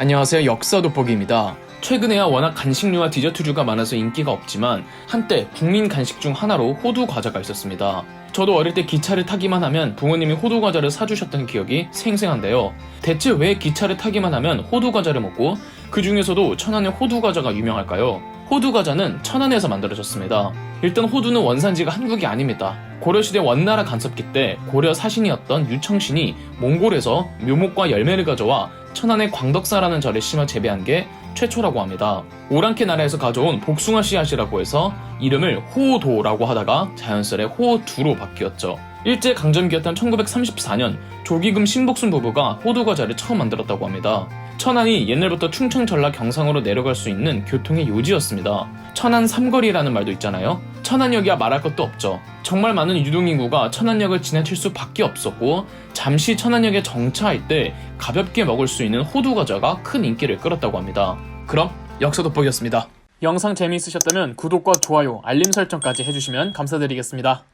안녕하세요. 역사 돋보기입니다. 최근에야 워낙 간식류와 디저트류가 많아서 인기가 없지만 한때 국민 간식 중 하나로 호두 과자가 있었습니다. 저도 어릴 때 기차를 타기만 하면 부모님이 호두 과자를 사주셨던 기억이 생생한데요. 대체 왜 기차를 타기만 하면 호두 과자를 먹고 그 중에서도 천안의 호두 과자가 유명할까요? 호두 과자는 천안에서 만들어졌습니다. 일단 호두는 원산지가 한국이 아닙니다. 고려시대 원나라 간섭기 때 고려 사신이었던 유청신이 몽골에서 묘목과 열매를 가져와 천안의 광덕사라는 절에 심어 재배한 게 최초라고 합니다. 오랑캐 나라에서 가져온 복숭아 씨앗이라고 해서 이름을 호도라고 하다가 자연스레 호두로 바뀌었죠. 일제 강점기였던 1934년 조기금 신복순 부부가 호두 과자를 처음 만들었다고 합니다. 천안이 옛날부터 충청 전라 경상으로 내려갈 수 있는 교통의 요지였습니다. 천안 삼거리라는 말도 있잖아요. 천안역이야 말할 것도 없죠. 정말 많은 유동인구가 천안역을 지나칠 수밖에 없었고 잠시 천안역에 정차할 때 가볍게 먹을 수 있는 호두 과자가 큰 인기를 끌었다고 합니다. 그럼 역사 돋보기였습니다. 영상 재미있으셨다면 구독과 좋아요, 알림 설정까지 해주시면 감사드리겠습니다.